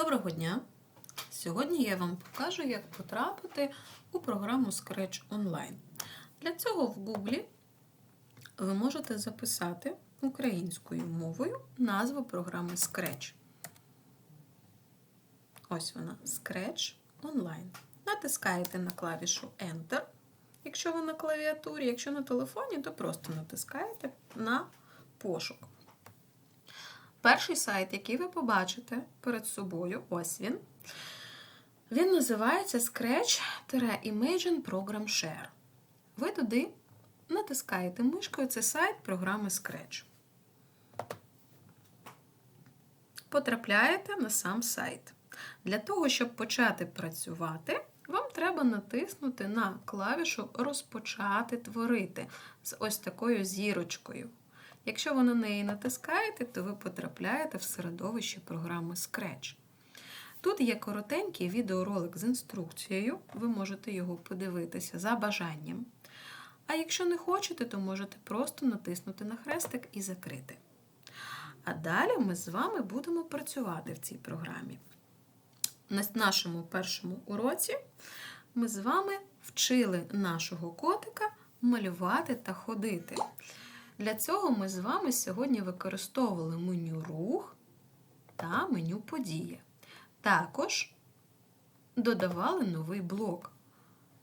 Доброго дня! Сьогодні я вам покажу, як потрапити у програму Scratch Online. Для цього в Google ви можете записати українською мовою назву програми Scratch. Ось вона Scratch Online. Натискаєте на клавішу Enter, якщо ви на клавіатурі, якщо на телефоні, то просто натискаєте на пошук. Перший сайт, який ви побачите перед собою, ось він. Він називається Scratch-Imagine Program Share. Ви туди натискаєте мишкою, це сайт програми Scratch. Потрапляєте на сам сайт. Для того, щоб почати працювати, вам треба натиснути на клавішу Розпочати творити з ось такою зірочкою. Якщо ви на неї натискаєте, то ви потрапляєте в середовище програми Scratch. Тут є коротенький відеоролик з інструкцією, ви можете його подивитися за бажанням. А якщо не хочете, то можете просто натиснути на хрестик і закрити. А далі ми з вами будемо працювати в цій програмі. На нашому першому уроці ми з вами вчили нашого котика малювати та ходити. Для цього ми з вами сьогодні використовували меню рух та меню подія. Також додавали новий блок.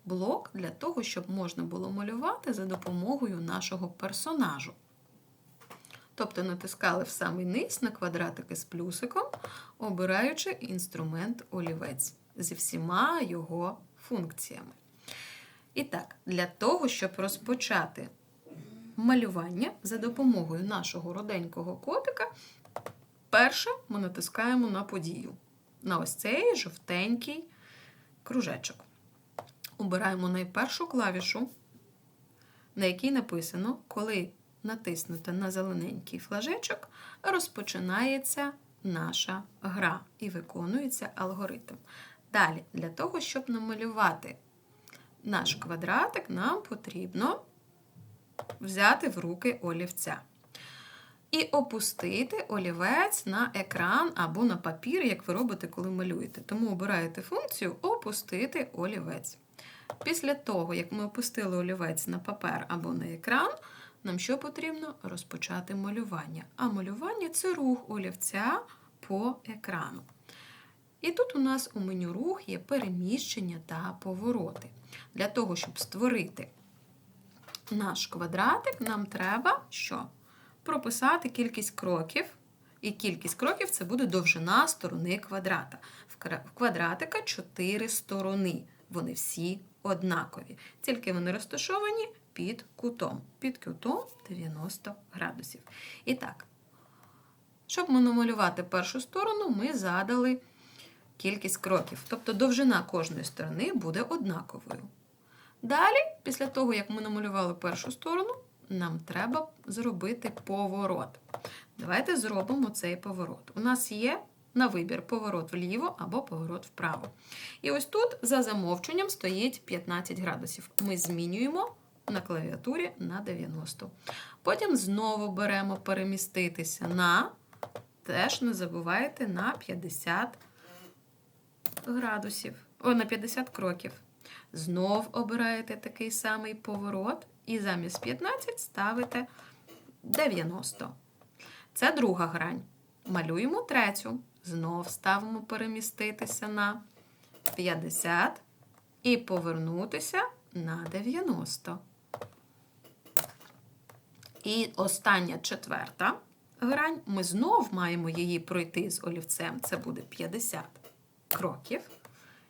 Блок для того, щоб можна було малювати за допомогою нашого персонажу. Тобто натискали в самий низ на квадратики з плюсиком, обираючи інструмент олівець зі всіма його функціями. І так, для того, щоб розпочати малювання за допомогою нашого роденького котика, перше ми натискаємо на подію. На ось цей жовтенький кружечок. Обираємо найпершу клавішу, на якій написано, коли натиснути на зелененький флажечок, розпочинається наша гра і виконується алгоритм. Далі, для того, щоб намалювати наш квадратик, нам потрібно взяти в руки олівця. І опустити олівець на екран або на папір, як ви робите, коли малюєте. Тому обираєте функцію Опустити олівець. Після того, як ми опустили олівець на папер або на екран, нам що потрібно? Розпочати малювання. А малювання це рух олівця по екрану. І тут у нас у меню рух є переміщення та повороти. Для того, щоб створити наш квадратик, нам треба що? Прописати кількість кроків. І кількість кроків це буде довжина сторони квадрата. В квадратика 4 сторони. Вони всі однакові. Тільки вони розташовані під кутом. Під кутом 90 градусів. І так, щоб ми намалювати першу сторону, ми задали кількість кроків. Тобто довжина кожної сторони буде однаковою. Далі, після того, як ми намалювали першу сторону, нам треба зробити поворот. Давайте зробимо цей поворот. У нас є на вибір поворот вліво або поворот вправо. І ось тут за замовченням стоїть 15 градусів. Ми змінюємо на клавіатурі на 90. Потім знову беремо переміститися на, теж не забувайте, на 50 градусів, о, на 50 кроків. Знов обираєте такий самий поворот, і замість 15 ставите 90. Це друга грань. Малюємо третю. Знов ставимо переміститися на 50 і повернутися на 90. І остання четверта грань. Ми знов маємо її пройти з олівцем. Це буде 50 кроків.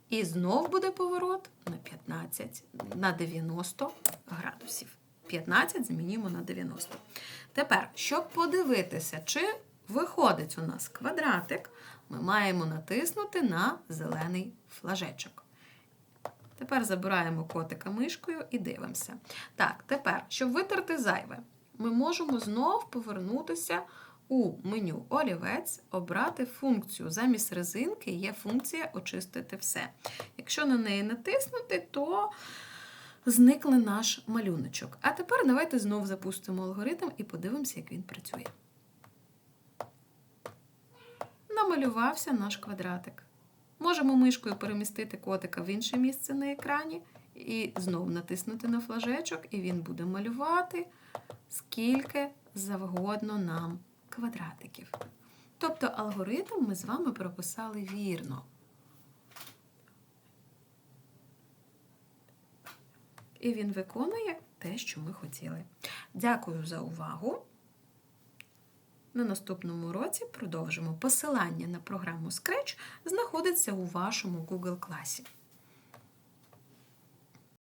І знов буде поворот на 15, на 90 градусів. 15 змінюємо на 90. Тепер, щоб подивитися, чи виходить у нас квадратик, ми маємо натиснути на зелений флажечок. Тепер забираємо котика мишкою і дивимося. Так, тепер, щоб витерти зайве, ми можемо знов повернутися у меню олівець обрати функцію. Замість резинки є функція очистити все. Якщо на неї натиснути, то зникне наш малюночок. А тепер давайте знову запустимо алгоритм і подивимося, як він працює. намалювався наш квадратик. Можемо мишкою перемістити котика в інше місце на екрані і знову натиснути на флажечок, і він буде малювати скільки завгодно нам квадратиків. Тобто алгоритм ми з вами прописали вірно. І він виконує те, що ми хотіли. Дякую за увагу. На наступному уроці продовжимо. Посилання на програму Scratch знаходиться у вашому Google класі.